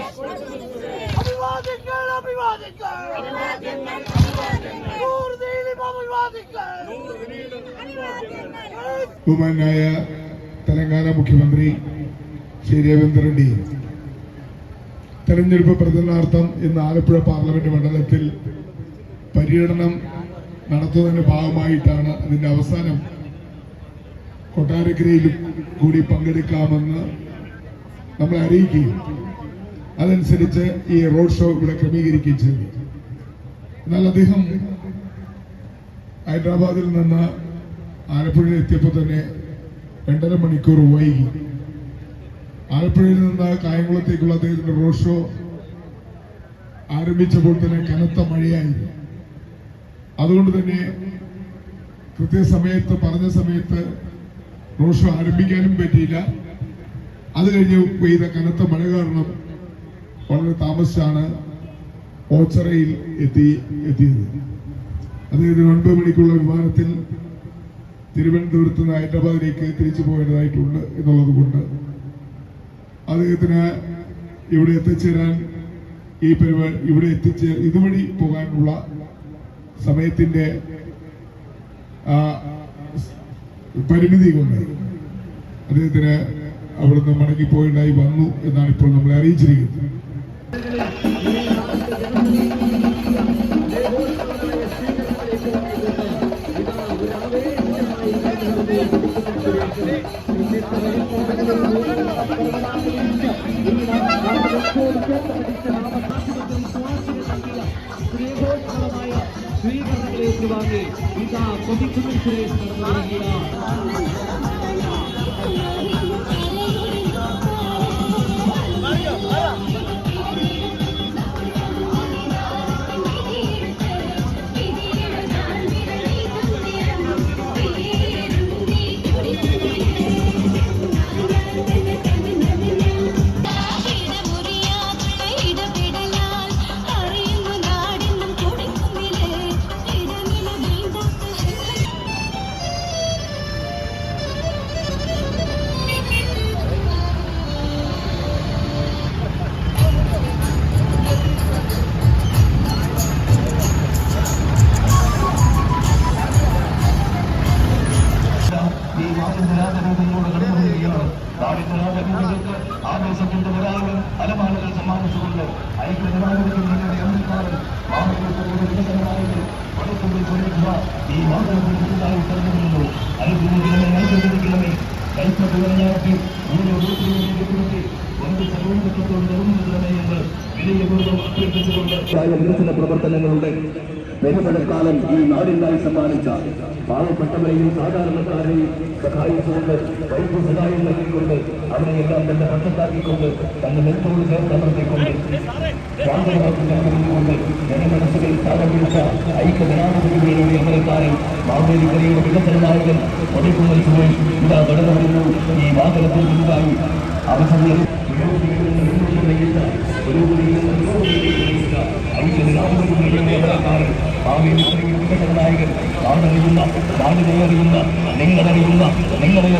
അഭിവാദികൾ ബഹുമാനായ തെലങ്കാന മുഖ്യമന്ത്രി ശ്രീ രവീന്ദ്ര റെഡ്ഡി. തെരഞ്ഞെടുപ്പ് പ്രചരണാർത്ഥം ഇന്ന് ആലപ്പുഴ പാർലമെന്റ് മണ്ഡലത്തിൽ പര്യടനം നടത്തുന്നതിന്റെ ഭാഗമായിട്ടാണ് അതിന്റെ അവസാനം കൊട്ടാരക്കരയിലും കൂടി പങ്കെടുക്കാമെന്ന് നമ്മളെ അറിയിക്കുകയും അതനുസരിച്ച് ഈ റോഡ് ഷോ ഇവിടെ ക്രമീകരിക്കുകയും ചെയ്തു. എന്നാൽ അദ്ദേഹം ഹൈദരാബാദിൽ നിന്ന് ആലപ്പുഴയിൽ എത്തിയപ്പോൾ തന്നെ രണ്ടര മണിക്കൂർ വൈകി. ആലപ്പുഴയിൽ നിന്ന് കായംകുളത്തേക്കുള്ള അദ്ദേഹത്തിന്റെ റോഡ് ഷോ ആരംഭിച്ചപ്പോൾ തന്നെ കനത്ത മഴയായിരുന്നു അതുകൊണ്ട് തന്നെ കൃത്യസമയത്ത് പറഞ്ഞ സമയത്ത് റോഡ് ഷോ ആരംഭിക്കാനും പറ്റിയില്ല. അത് കഴിഞ്ഞ് പെയ്ത കനത്ത മഴ കാരണം വളരെ താമസിച്ചാണ് ഓച്ചറയിൽ എത്തി എത്തിയത്. അദ്ദേഹത്തിന് ഒൻപത് മണിക്കുള്ള വിമാനത്തിൽ തിരുവനന്തപുരത്ത് നിന്ന് ഹൈദരാബാദിലേക്ക് തിരിച്ചു പോകേണ്ടതായിട്ടുണ്ട് എന്നുള്ളത് കൊണ്ട് അദ്ദേഹത്തിന് ഇവിടെ എത്തിച്ചേരാൻ ഈ പരിപാടി ഇവിടെ എത്തിച്ചേ ഇതുവഴി പോകാനുള്ള സമയത്തിന്റെ പരിമിതി കൊണ്ട് അദ്ദേഹത്തിന് അവിടുന്ന് മടങ്ങിപ്പോയിണ്ടായി വന്നു എന്നാണ് ഇപ്പോൾ നമ്മളെ അറിയിച്ചിരിക്കുന്നത്. സ്വീകരണങ്ങളെ ഏറ്റുവാങ്ങി ഇതാ കൊതിക്കുന്ന സുരേഷ് നടന്നു വരികയാണ് നാടിന്റെ കടന്നു വരികയാണ് നാടിന്റെ രാജകീയതയ്ക്ക് ആവേശത്തിന്റെ വരാനും അലമാലകൾ സമ്മാനിച്ചുകൊണ്ട് ഐക്യജനാധിപത്യം നിങ്ങളുടെ അംഗീകാരം ഈ മാതൃഭൂമി പുതുതായി തെരഞ്ഞെടുക്കുന്നു ഐക്യമിക്കണമേ ഐക്യമിക്കണമേ കൈപ്പറ്റുവാനായിട്ട് ഓരോ വീട്ടിലും കൊടുത്തി ഒന്ന് സർവോന്നതത്തോട് നിർമ്മിക്കണമേ എന്ന് വിനയപൂർവം അഭ്യർത്ഥിച്ചുകൊണ്ട് പ്രവർത്തനങ്ങളുടെ ബഹുമഴക്കാലം ഈ നാടിനായി സമ്മാനിച്ച പാവപ്പെട്ടവരെയും സാധാരണക്കാരെയും സഹായിച്ചുകൊണ്ട് വൈദ്യ സഹായം നൽകിക്കൊണ്ട് അവരെയെല്ലാം തന്റെ പക്ഷത്താക്കിക്കൊണ്ട് തന്റെ നെറ്റോട് ചേർത്ത് അമർത്തിക്കൊണ്ട് നൽകിക്കൊണ്ട് ജനമനസ്സുകളിൽ സ്ഥാനം പിടിച്ച ഐക്യ ജനാധിപത്യങ്ങളുടെ അമരക്കാരൻ മാവേലിക്കരയുടെ വികസന നായകൻ കൊടിക്കുമ്മൽ സുരേഷ് ഇതാ കടന്നു ഈ വാഹനത്തിൽ മുൻപായി അവസരം ഒരു ഐക്യ ജനാധിപത്യങ്ങളുടെ അമരക്കാരൻ വികസന നായകൻ നാടറിയുന്ന നാടിനെ അറിയുന്ന നിങ്ങളറിയുന്ന നിങ്ങളെ അറിയുന്ന